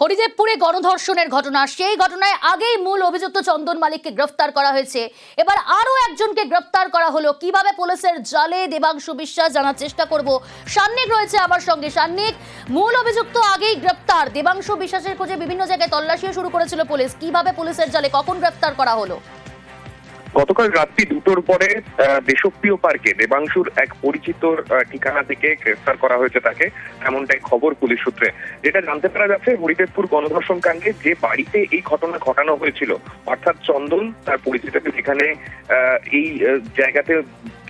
হরিদেবপুরে গণধর্ষণের ঘটনা। সেই ঘটনায় আগেই মূল অভিযুক্ত চন্দন মালিককে গ্রেফতার করা হয়েছে। এবার আরও একজনকে গ্রেফতার করা হলো। কীভাবে পুলিশের জালে দেবাংশু বিশ্বাস জানার চেষ্টা করব সান্নিক রয়েছে আমার সঙ্গে। সান্নিক, মূল অভিযুক্ত আগেই গ্রেফতার। দেবাংশু বিশ্বাসের খোঁজে বিভিন্ন জায়গায় তল্লাশিও শুরু করেছিল পুলিশ। কীভাবে পুলিশের জালে কখন গ্রেফতার করা হলো? গতকাল রাত্রি দুটোর পরে দেশপ্রিয় পার্কে দেবাংশুর এক পরিচিত আহ, ঠিকানা থেকে গ্রেফতার করা হয়েছে তাকে। এমনটাই খবর পুলিশ সূত্রে। যেটা জানতে পারা যাচ্ছে হরিদেবপুর গণধর্ষণ কাণ্ডে যে বাড়িতে এই ঘটনা ঘটানো হয়েছিল অর্থাৎ চন্দন তার পরিচিতকে যেখানে এই জায়গাতে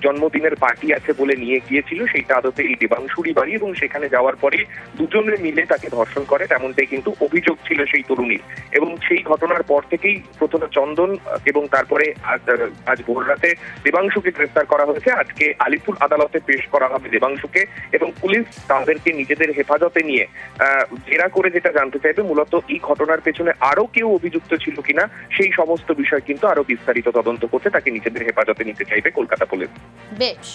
জন্মদিনের পার্টি আছে বলে নিয়ে গিয়েছিল, সেইটা আদতে এই দেবাংশুরই বাড়ি এবং সেখানে যাওয়ার পরে দুজনে মিলে তাকে ধর্ষণ করে, তেমনটাই কিন্তু অভিযোগ ছিল সেই তরুণীর। এবং সেই ঘটনার পর থেকেই প্রথমে চন্দন এবং তারপরে আজ ভোর রাতে দেবাংশুকে গ্রেফতার করা হয়েছে। আজকে আলিপুর আদালতে পেশ করা হবে দেবাংশুকে এবং পুলিশ তাদেরকে নিজেদের হেফাজতে নিয়ে জেরা করে যেটা জানতে চাইবে, মূলত এই ঘটনার পেছনে আরও কেউ অভিযুক্ত ছিল কিনা, সেই সমস্ত বিষয় কিন্তু আরও বিস্তারিত তদন্ত করতে তাকে নিজেদের হেফাজতে নিতে চাইবে কলকাতা পুলিশ। বেশ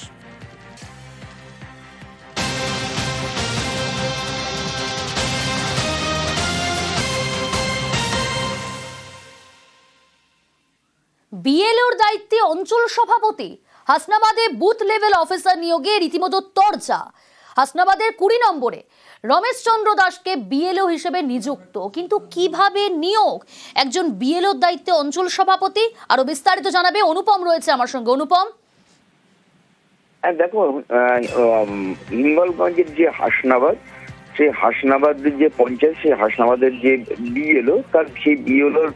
বিএলওর দায়িত্বে অঞ্চল সভাপতি। হাসনাবাদে বুথ লেভেল অফিসার নিয়োগে রীতিমতো তরজা। হাসনাবাদের কুড়ি নম্বরে রমেশ চন্দ্র দাসকে বিএলও হিসেবে নিযুক্ত। কিন্তু কীভাবে নিয়োগ? একজন বিএলওর দায়িত্বে অঞ্চল সভাপতি। আরও বিস্তারিত জানাবে অনুপম রয়েছে আমার সঙ্গে। অনুপম? দেখো আহ, হিঙ্গলগঞ্জের যে হাসনাবাদ সেই হাসনাবাদের যে পঞ্চায়েত সেই হাসনাবাদের যে বিএলও তার সেই বিএলওর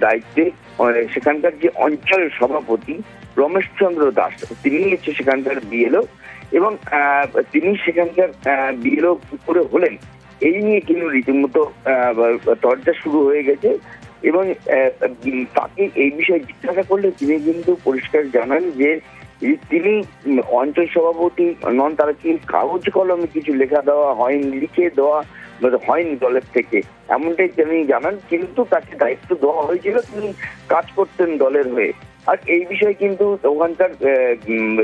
দায়িত্বে সেখানকার যে অঞ্চল সভাপতি রমেশ চন্দ্র দাস তিনি হচ্ছে সেখানকার বিএলও এবং তিনি সেখানকার বিএলও করে হলেন। এই নিয়ে কিন্তু রীতিমতো চর্চা শুরু হয়ে গেছে। এবং তাকে এই বিষয়ে জিজ্ঞাসা করলে তিনি কিন্তু পরিষ্কার জানান যে তিনি অঞ্চল সভাপতি নন তারা কি কাগজ কলমে কিছু লেখা দেওয়া হয়নি লিখে দেওয়া হয়নি দলের থেকে। এমনটাই তিনি জানান কিন্তু তাকে দায়িত্ব দেওয়া হয়েছিল তিনি কাজ করতেন দলের হয়ে। আর এই বিষয়ে কিন্তু ওখানকার উম,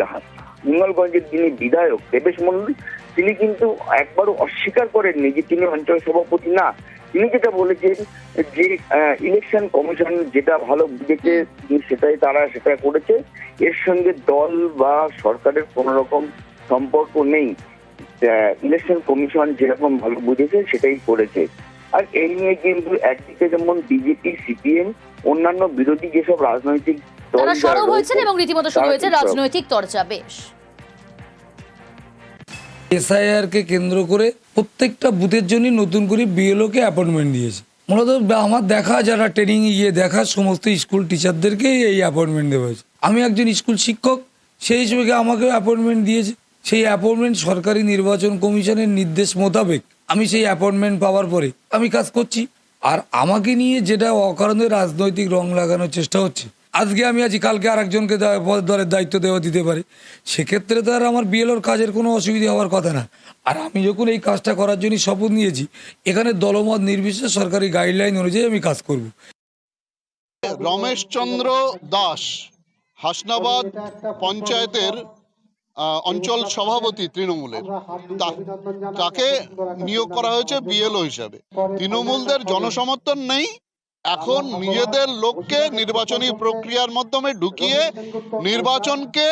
যিনি বিধায়ক দেবেশ মন্ডল তিনি কিন্তু একবারও অস্বীকার করেননি যে তিনি অঞ্চল সভাপতি না। তিনি যেটা বলেছেন যে ইলেকশন কমিশন যেটা ভালো বুঝেছে সেটাই তারা সেটা করেছে। এর সঙ্গে দল বা সরকারের কোন রকম সম্পর্ক নেই। ইলেকশন কমিশন যেরকম ভালো বুঝেছে সেটাই করেছে। আর এই নিয়ে কিন্তু একদিকে যেমন বিজেপি সিপিএম অন্যান্য বিরোধী যেসব রাজনৈতিক দল সরব হয়েছেন এবং রীতিমতো শুরু হয়েছে রাজনৈতিক চর্চা বেশ। এসআইআর কে কেন্দ্র করে প্রত্যেকটা বুথের জন্য নতুন করে বিএলওকে অ্যাপয়েন্টমেন্ট দিয়েছে। মূলত আমার দেখা, যারা ট্রেনিং ইয়ে দেখা, সমস্ত স্কুল টিচারদেরকে এই অ্যাপয়েন্টমেন্ট দেওয়া হয়েছে। আমি একজন স্কুল শিক্ষক, সেই হিসেবে আমাকে অ্যাপয়েন্টমেন্ট দিয়েছে। সেই অ্যাপয়েন্টমেন্ট সরকারি নির্বাচন কমিশনের নির্দেশ মোতাবেক আমি সেই অ্যাপয়েন্টমেন্ট পাওয়ার পরে আমি কাজ করছি। আর আমাকে নিয়ে যেটা অকারণে রাজনৈতিক রং লাগানোর চেষ্টা হচ্ছে আজকে আমি আছি, কালকে আরেকজনকে দলের দায়িত্ব দেওয়া দিতে পারে। সেক্ষেত্রে তো আর আমার বিএলওর কাজের কোনো অসুবিধা হওয়ার কথা না। আর আমি যখন এই কাজটা করার জন্য শপথ নিয়েছি, এখানে দলমত নির্বিশেষে সরকারি গাইডলাইন অনুযায়ী আমি কাজ করব। রমেশ চন্দ্র দাস, হাসনাবাদ পঞ্চায়েতের অঞ্চল সভাপতি তৃণমূলের। তাকে নিয়োগ করা হয়েছে বিএলও হিসাবে। তৃণমূলদের জনসমর্থন নেই এখন নিজেদের লোককে নির্বাচনী প্রক্রিয়ার মাধ্যমে ঢুকিয়ে নির্বাচনকে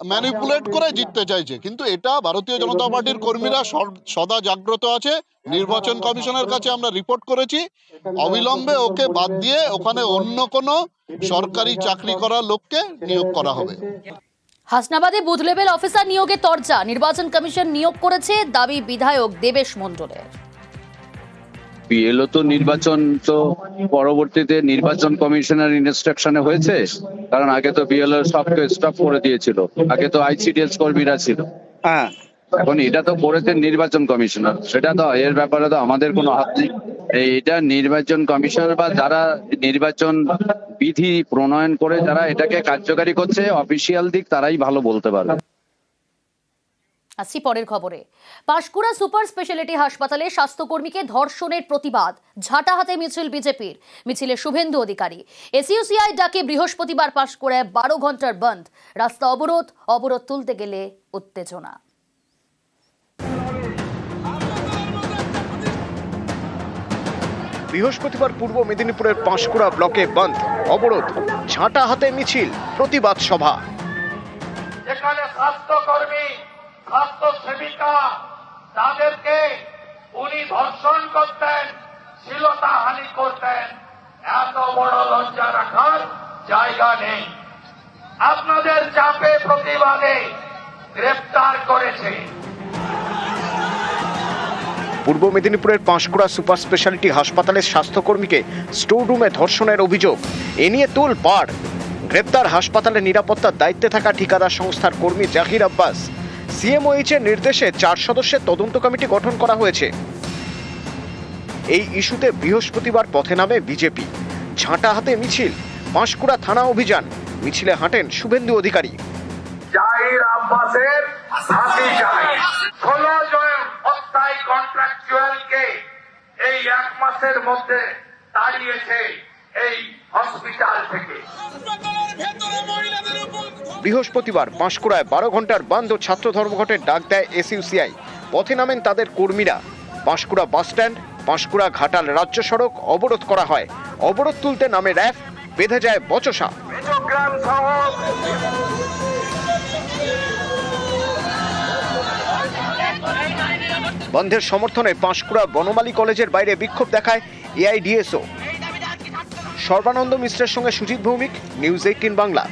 ম্যানিপুলেট করে জিততে চাইছে। কিন্তু এটা ভারতীয় জনতা পার্টির কর্মীরা সদা জাগ্রত আছে। নির্বাচন কমিশনের কাছে আমরা রিপোর্ট করেছি। অবিলম্বে ওকে বাদ দিয়ে ওখানে অন্য কোনো সরকারি চাকরি করা লোককে নিয়োগ করা হবে। হাসনাবাদে বুথ লেভেল অফিসার নিয়োগে তরজা। নির্বাচন কমিশন নিয়োগ করেছে দাবি বিধায়ক দেবেশ মন্ডলের বিএলও তো নির্বাচন তো পরবর্তীতে নির্বাচন কমিশনের ইনস্ট্রাকশনে হয়েছে কারণ আগে তো বিএলও সবকে স্টপ করে দিয়েছিল আগে তো আইসিডিএস কর্মীরা ছিল। হ্যাঁ। এখন এটা তো করেছেন নির্বাচন কমিশনার সেটা তো এর ব্যাপারে তো আমাদের কোনো হাত নেই। এটা নির্বাচন কমিশনার বা যারা নির্বাচন বিধি প্রণয়ন করে যারা এটাকে কার্যকারী করছে অফিসিয়াল দিক তারাই ভালো বলতে পারবে। আসছি পরের খবরে। পাঁশকুড়া সুপার স্পেশালিটি হাসপাতালে স্বাস্থ্যকর্মীকে ধর্ষণের প্রতিবাদ ঝাঁটা হাতে মিছিল বিজেপির মিছিলে শুভেন্দু অধিকারী। এসইউসিআই ডাকে বৃহস্পতিবার পাঁশকুড়ায় বারো ঘণ্টার বন্ধ। রাস্তা অবরোধ অবরোধ তুলতে গেলে উত্তেজনা। বৃহস্পতিবার পূর্ব মেদিনীপুরের পাঁশকুড়া ব্লকে বন্ধ অবরোধ ঝাঁটা হাতে মিছিল প্রতিবাদ সভা। যেখানে স্বাস্থ্যকর্মী স্বাস্থ্য সেবিকা তাদেরকে উনি ধর্ষণ করতেন শ্লীলতা হানি করতেন। এত বড় লজ্জা রাখার জায়গা নেই। আপনাদের চাপে প্রতিবাদে গ্রেপ্তার করেছে। পূর্ব মেদিনীপুরের পাঁশকুড়া সুপার স্পেশালিটি হাসপাতালের স্বাস্থ্যকর্মীকে স্টোর রুমে ধর্ষণের অভিযোগ। এ নিয়ে তুল পাড়। গ্রেপ্তার হাসপাতালের নিরাপত্তার দায়িত্বে থাকা ঠিকাদার সংস্থার কর্মী জাহির আব্বাস সিএমওএইচ এর নির্দেশে চার সদস্যের তদন্ত কমিটি গঠন করা হয়েছে। এই ইস্যুতে বৃহস্পতিবার পথে নামে বিজেপি। ঝাঁটা হাতে মিছিল পাঁশকুড়া থানা অভিযান, মিছিলে হাঁটেন শুভেন্দু অধিকারী। এই এক মাসের মধ্যে তাড়িয়েছে এই হসপিটাল থেকে। বৃহস্পতিবার পাঁশকুড়ায় বারো ঘণ্টার বন্ধ ছাত্র ধর্মঘটের ডাক দেয় এসইউসিআই। পথে নামেন তাদের কর্মীরা। পাঁশকুড়া বাসস্ট্যান্ড পাঁশকুড়া ঘাটাল রাজ্য সড়ক অবরোধ করা হয়। অবরোধ তুলতে নামে র্যাফ বেঁধে যায় বচসা। বন্ধের সমর্থনে পাঁশকুড়া বনমালী কলেজের বাইরে বিক্ষোভ দেখায় এআইডিএসও। সর্বানন্দ মিশ্রের সঙ্গে সুজিত ভৌমিক নিউজ এইটিন বাংলা।